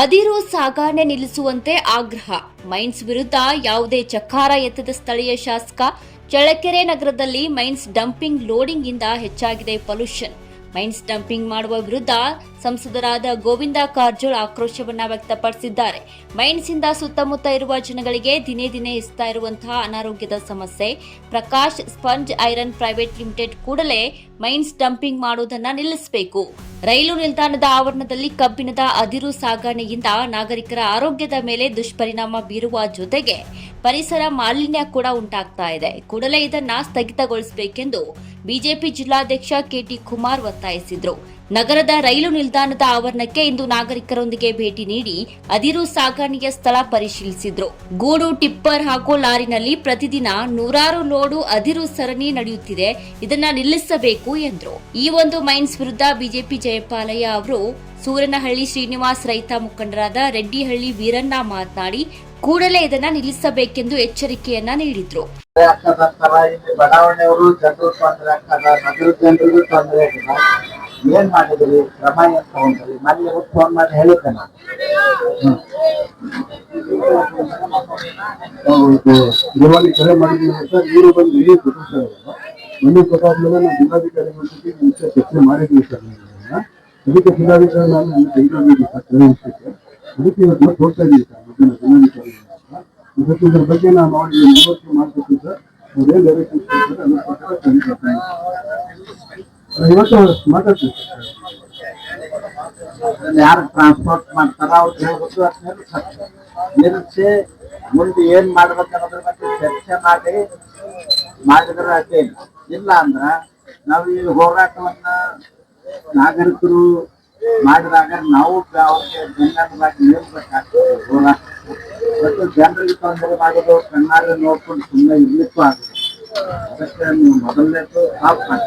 ಅದಿರು ಸಾಗಣೆ ನಿಲ್ಲಿಸುವಂತೆ ಆಗ್ರಹ. ಮೈನ್ಸ್ ವಿರುದ್ಧ ಯಾವುದೇ ಚಕಾರ ಎತ್ತದ ಸ್ಥಳೀಯ ಶಾಸಕ ಚಳ್ಳಕೆರೆ ನಗರದಲ್ಲಿ ಮೈನ್ಸ್ ಡಂಪಿಂಗ್, ಲೋಡಿಂಗ್ ಇಂದ ಹೆಚ್ಚಾಗಿದೆ ಪೊಲ್ಯೂಷನ್. ಮೈನ್ಸ್ ಡಂಪಿಂಗ್ ಮಾಡುವ ವಿರುದ್ಧ ಸಂಸದರಾದ ಗೋವಿಂದ ಕಾರಜೋಳ ಆಕ್ರೋಶವನ್ನ ವ್ಯಕ್ತಪಡಿಸಿದ್ದಾರೆ. ಮೈನ್ಸ್ ಇಂದ ಸುತ್ತಮುತ್ತ ಇರುವ ಜನಗಳಿಗೆ ದಿನೇ ದಿನೇ ಹೆಚ್ಚುತ್ತಾ ಇರುವಂತಹ ಅನಾರೋಗ್ಯದ ಸಮಸ್ಯೆ. Prakash sponge iron private limited ಕೂಡಲೇ ಮೈನ್ಸ್ ಡಂಪಿಂಗ್ ಮಾಡುವುದನ್ನ ನಿಲ್ಲಿಸಬೇಕು. ರೈಲು ನಿಲ್ದಾಣದ ಆವರಣದಲ್ಲಿ ಕಬ್ಬಿಣದ ಅದಿರು ಸಾಗಣೆಯಿಂದ ನಾಗರಿಕರ ಆರೋಗ್ಯದ ಮೇಲೆ ದುಷ್ಪರಿಣಾಮ ಬೀರುವ ಜೊತೆಗೆ ಪರಿಸರ ಮಾಲಿನ್ಯ ಕೂಡ ಉಂಟಾಗ್ತಾ ಇದೆ. ಕೂಡಲೇ ಇದನ್ನ ಸ್ಥಗಿತಗೊಳಿಸಬೇಕೆಂದು ಬಿಜೆಪಿ ಜಿಲ್ಲಾಧ್ಯಕ್ಷ ಕೆಟಿ ಕುಮಾರ್ ಒತ್ತಾಯಿಸಿದ್ರು. ನಗರದ ರೈಲು ನಿಲ್ದಾಣದ ಆವರಣಕ್ಕೆ ಇಂದು ನಾಗರಿಕರೊಂದಿಗೆ ಭೇಟಿ ನೀಡಿ ಅದಿರು ಸಾಗಣೆಯ ಸ್ಥಳ ಪರಿಶೀಲಿಸಿದ್ರು. ಗೂಡು, ಟಿಪ್ಪರ್ ಹಾಗೂ ಲಾರಿನಲ್ಲಿ ಪ್ರತಿದಿನ ನೂರಾರು ಲೋಡು ಅದಿರು ಸರಣಿ ನಡೆಯುತ್ತಿದೆ. ಇದನ್ನ ನಿಲ್ಲಿಸಬೇಕು ಎಂದರು. ಈ ಒಂದು ಮೈನ್ಸ್ ವಿರುದ್ಧ ಬಿಜೆಪಿ ಜಯಪಾಲಯ್ಯ ಅವರು ಸೂರನಹಳ್ಳಿ ಶ್ರೀನಿವಾಸ್ ರೈತ ಮುಖಂಡರಾದ ರೆಡ್ಡಿಹಳ್ಳಿ ವೀರಣ್ಣ ಮಾತನಾಡಿ, ಕೂಡಲೇ ಇದನ್ನ ನಿಲ್ಲಿಸಬೇಕೆಂದು ಎಚ್ಚರಿಕೆಯನ್ನ ನೀಡಿದ್ರು. ಬಡಾವಣೆಯವರು ಜನರು ತೊಂದರೆ ನಗರ ಜನರಿಗೂ ತೊಂದರೆ ಏನ್ ಮಾಡಿದ್ರಿ? ಕ್ರಮ ಏನ್ ತಗೊಂಡ್ರಿ ಮೊನ್ನೆ ಫೋನ್ ಮಾಡಿ ಹೇಳಿದ್ದೆ ನಾನು. ಕರೆ ಮಾಡಿದ್ರೆ ಸರ್ ಇವರು ಬಂದು ಇಲ್ಲಿ ಕೊಟ್ಟಿರ್ತಾರೆ ಮನೆ ಕೊಟ್ಟಾದ್ಮೇಲೆ ನಾನು ಜಿಲ್ಲಾಧಿಕಾರಿ ಜೊತೆ ಮುಂಚೆ ಚರ್ಚೆ ಮಾಡಿದ್ವಿ ಸರ್ ಅದಕ್ಕೆ ಜಿಲ್ಲಾಧಿಕಾರಿ ನಾನು ನನ್ನ ಕೈಗೊಂಡಿದ್ದೆ ಸರ್ ವಿಷಯಕ್ಕೆ ಅದಕ್ಕೆ ಇವತ್ತು ಹೋಗ್ತಾ ಇದ್ದೀವಿ ಸರ್, ಮತ್ತೆ ಜಿಲ್ಲಾಧಿಕಾರಿ. ಇವತ್ತು ಇದ್ರ ಬಗ್ಗೆ ನಾವು ಮಾಡಿ ಮಾಡ್ತೀವಿ ಸರ್ ಅದೇ ಸರ್ ಅದ್ರ ಪ್ರಕಾರ ಕಲಿಬೇಕು. ಯಾರು ಟ್ರಾನ್ಸ್ಪೋರ್ಟ್ ಮಾಡ್ತಾರ ಅವ್ರು ಹೇಳ್ಬೇಕು ನಿಲ್ಸಕ್ಕೆ. ನಿಲ್ಸಿ ಮುಂದೆ ಏನ್ ಮಾಡ್ಬೇಕನ್ನೋದ್ರ ಬಗ್ಗೆ ಚರ್ಚೆ ಮಾಡಿ, ಮಾಡಿದ್ರೆ ಅದೇ. ಇಲ್ಲ ಅಂದ್ರ ನಾವು ಈ ಹೋರಾಟವನ್ನ ನಾಗರಿಕರು ಮಾಡಿದಾಗ ನಾವು ಅವ್ರಿಗೆ ಬೆನ್ನೆಲುಬಾಗಿ ನಿಲ್ಬೇಕಾಗ್ತದೆ ಹೋರಾಟ. ಮತ್ತು ಜನರಿಗೆ ತೊಂದರೆ ಮಾಡೋದು ಕಣ್ಣಾಗ ನೋಡ್ಕೊಂಡು ಸುಮ್ಮನೆ ಇರ್ಲಿಕ್ಕೂ ಆಗುತ್ತೆ ಅದಕ್ಕೆ ನೀವು ಮೊದಲನೇದು ಆಫ್ ಮಾಡಿ